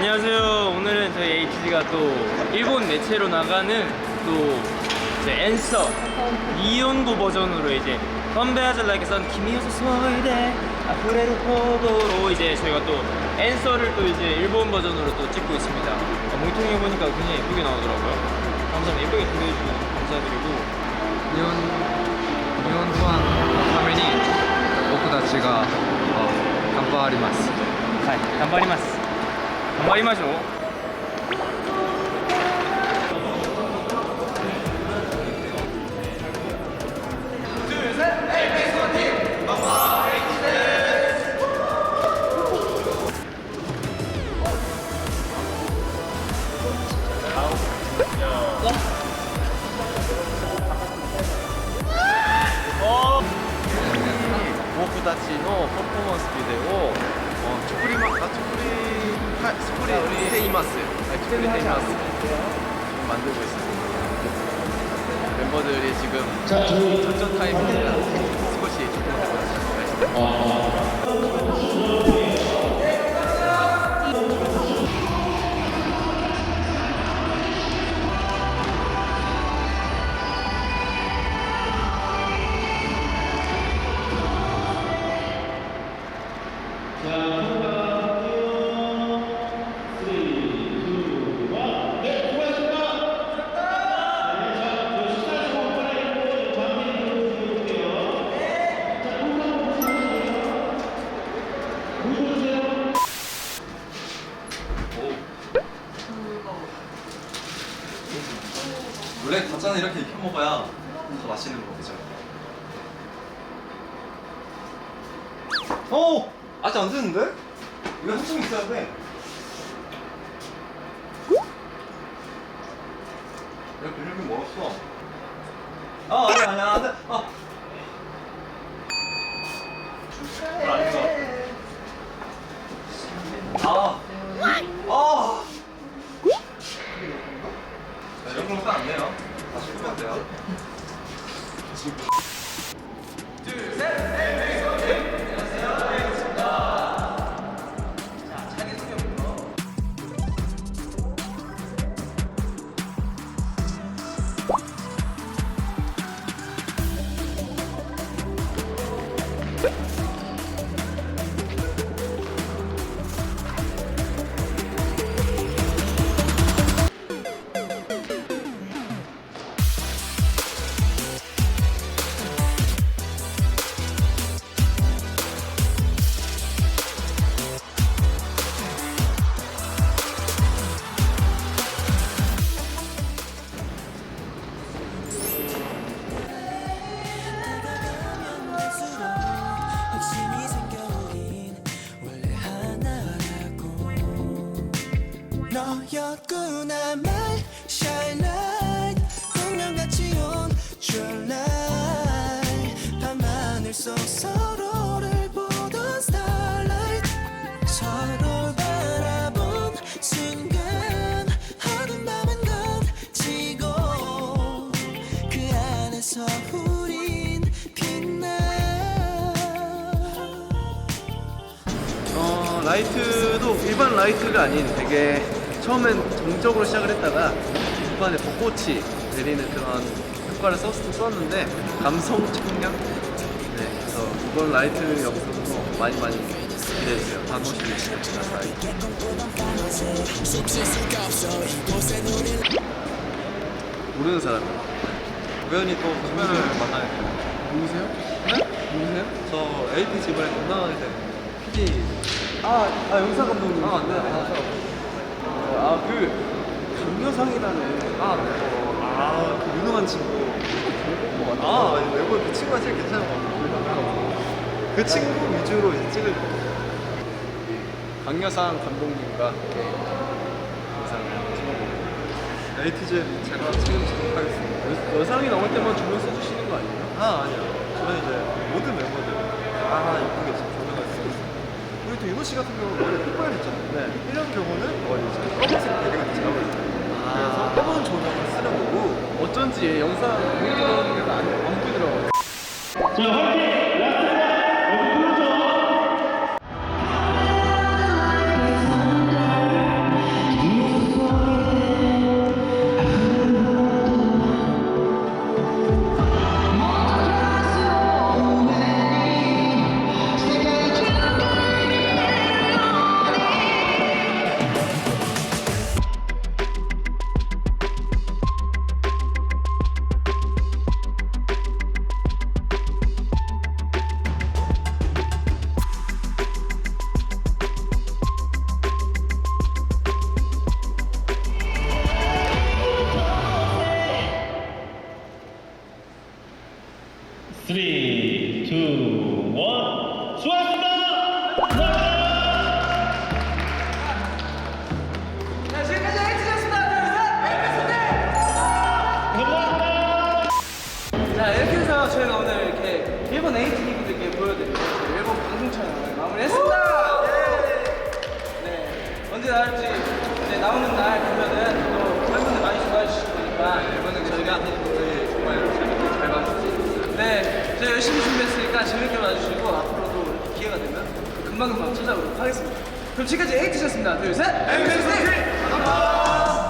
안녕하세요. 오늘은 저희 HG가 또 일본 매체로 나가는 또 이제 앤서 니온고 버전으로 이제 컴베아즈 라이크 선 키미요소 소이데 아프레루 포도로 이제 저희가 또 앤서를 또 이제 일본 버전으로 또 찍고 있습니다. 어, 몽통해 보니까 굉장히 예쁘게 나오더라고요. 항상 예쁘게 준비해주셔서 감사드리고 日本日本ファンのために僕たちがあ頑張ります。 네, 간바리마스. 参りましょう。僕たちのパフォーマンスビデオを、直売り、直売 스프릿 테이마스. 아니, 스프릿 테이마스. 만들고 있습니다. 멤버들이 지금 자, 저희 전전 타임이나 네. 스쿼시 조금 하고 있습니다. 원래 과자는 이렇게 익혀 먹어야 더 맛있는 거죠. 어! 아직 안 됐는데? 이거 한참 있어야 돼. 이렇게 이렇게 먹었어. 아 아니야 아니야 안 돼. 아. 같아. 너였구나. My shine light. 운명같이 온 light. 밤하늘 속 서로를 보던 starlight. 서로 바라본 순간 어두운 밤은 거치고 그 안에서 우린 빛나. 어, 라이트도 일반 라이트가 아닌 되게 처음엔 정적으로 시작을 했다가 중간에 벚꽃이 내리는 그런 효과를 썼, 썼는데 감성 청량? 네, 그래서 이번 라이트 영상도 많이 많이 기대해주세요. 단호시 진짜 라이트. 모르는 사람이요. 우연히 또 주변을 만나게 돼요. 누구세요? 네? 누구세요? 저 LP 지번에 건강하게 된 PD. 아, 아 영상 감독님. 아, 네, 아, 아, 그 강여상이라는 아, 네. 아, 그 유능한 친구. 아, 외국 그 친구가 제일 괜찮은 것 같아요. 그 친구 위주로 이제 찍을 거예요. 강여상 감독님과 함께 영상을 찍어보고 에이티즈 제가 책임지도록 하겠습니다. 여- 여상이 나올 때만 조명 써주시는 거 아니에요? 아, 아니요. 저는 이제 모든 멤버들이 다 이쁘게 지금 조명을 쓰고 있어요. 윤호 씨 같은 경우는 머리 흑발했잖아요. 네. 이런 경우는 머리 이제 검은색 배경이 들어가 있어요. 그래서 검은 조명을 쓰는 거고 어쩐지 영상 보여드렸는데도 안, 안 보이더라고요. 자, 화이팅! 일본 에이티 기분들께 보여드리고 저희 일본 방송 촬영을 마무리했습니다. 네, 언제 나올지 이제 나오는 날 보면은 또 팬분들 많이 좋아해 주실 거니까 이번에 저희가 분들이 정말 재밌게 잘 봐주셨어요. 네, 저희 열심히 준비했으니까 재밌게 봐주시고 앞으로도 기회가 되면 금방금방 찾아오도록 하겠습니다. 그럼 지금까지 에이티즈였습니다. 둘, 셋! 에이티즈! 감사합니다.